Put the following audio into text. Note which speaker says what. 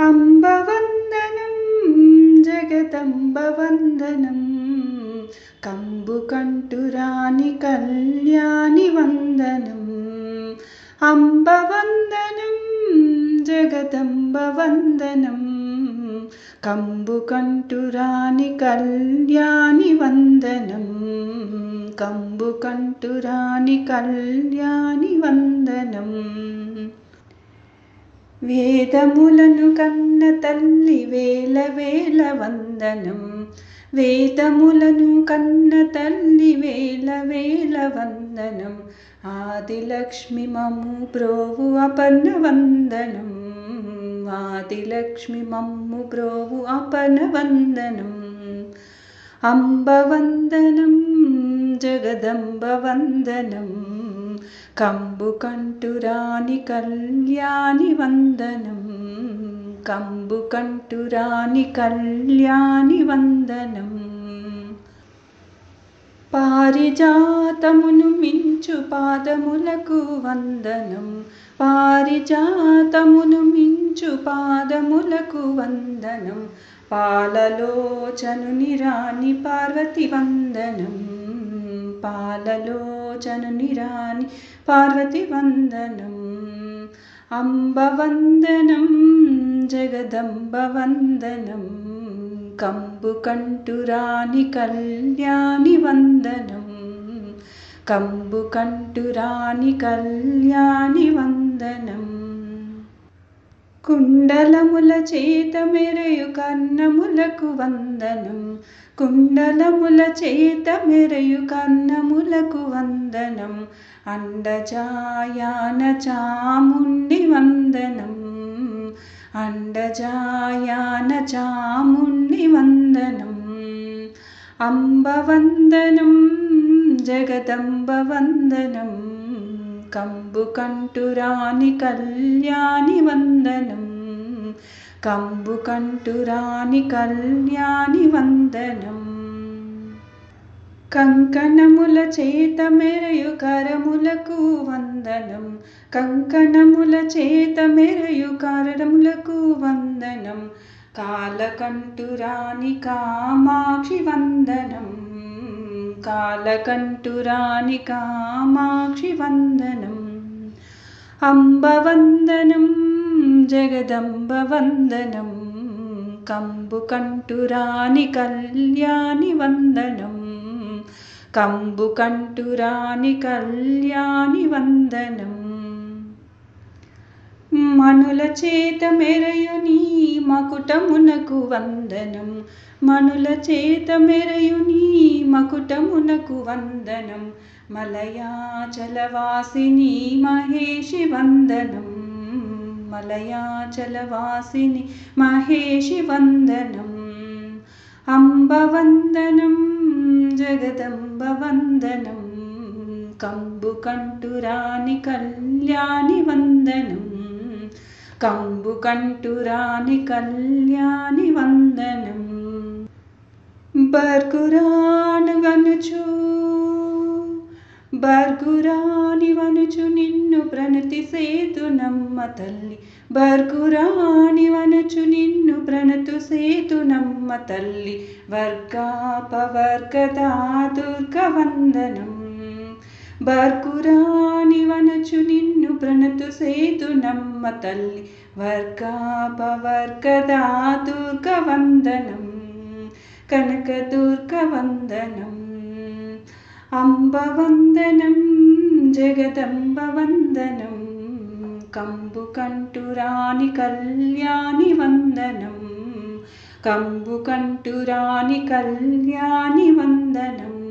Speaker 1: अम्बवन्दनं जगदम्बवन्दनं कम्बुकण्टुराणि कल्याणि वन्दनम् अम्बवन्दनं जगदम्बवन्दनं कम्बुकण्टुराणि कल्याणि वन्दनं कम्बुकण्टुराणि कल्याणि वन्दनम् వేదములను కన్న తల్లి వేల వేల వందనం వేదములను కన్న తల్లి వేల వేల వందనం ఆదిలక్ష్మి మమ్ము ప్రోవు అపర్ణ వందనం ఆదిలక్ష్మి మమ్ము ప్రోవు అపర్ణ వందనం అంబవందనం జగదంబ వందనం కంబు కంటురాని కళ్యాణి వందనం. కంబు కంటురాని కళ్యాణి వందనం. పారిజాతమును మించు పాదములకు వందనం. పారిజాతమును మించు పాదములకు వందనం. పాలలోచనుని రాణి పార్వతి వందనం. पाललोचननिराणि पार्वतीवन्दनम् अम्बवन्दनं जगदम्बवन्दनं कम्बुकण्टुराणि कल्याणि वन्दनं कम्बुकण्टुराणि कल्याणि वन्दनम् కుండలముల చేత మెరయు కన్నములకు వందనం. కుండలముల చేత మెరయు కన్నములకు వందనం. అండజాయాన చాముండి వందనం. అండజాయాన చాముండి వందనం. అంబవందనం జగదంబ వందనం. కంబు కంటురాని కళ్యాణి వందనం. కంబు కంటురాని కళ్యాణి వందనం. కంకణముల చేత మెరయు కరములకు వందనం. కంకణముల చేత మెరయు కరములకు వందనం. కాలకంటురాని కామాక్షి వందనం. కాలకంటురాని కామాక్షి వందనం. అంబవందనం జగదంబ వందనం కంబు కంటురాని కళ్యాణి వందనం. కంబు కంటురాని కళ్యాణి వందనం. మనుల చేత మెరయు నీ మకుటమునకు వందనం. మనుల చేత మెరయు నీ మకుటమునకు వందనం. మలయాచలవాసిని మహేషి వందనం. मलयाचलवासिनि महेशि वन्दनम् अम्बवन्दनं जगदम्बवन्दनं कम्बुकण्टुराणि कल्याणि वन्दनं कम्बुकण्टुराणि कल्याणि वन्दनं बर्कुराणगनुचू కళ్యాణి బర్గురాని వనుచు నిన్ను ప్రణతి సేతు నమ్మ తల్లి. బర్గురాని వనుచు నిన్ను ప్రణతు సేతు నమ్మ తల్లి. వర్గాపవర్గదా దుర్గ వందనం బర్గురాని వనచు నిన్ను ప్రణతు సేతు నమ్మ తల్లి. వర్గాపవర్గదా దుర్గ వందనం కనక వందనం అంబవందనం జగదంబవందనం కంబు కంటురాని కళ్యాణి వందనం కంబు కంటురాని కళ్యాణి వందనం.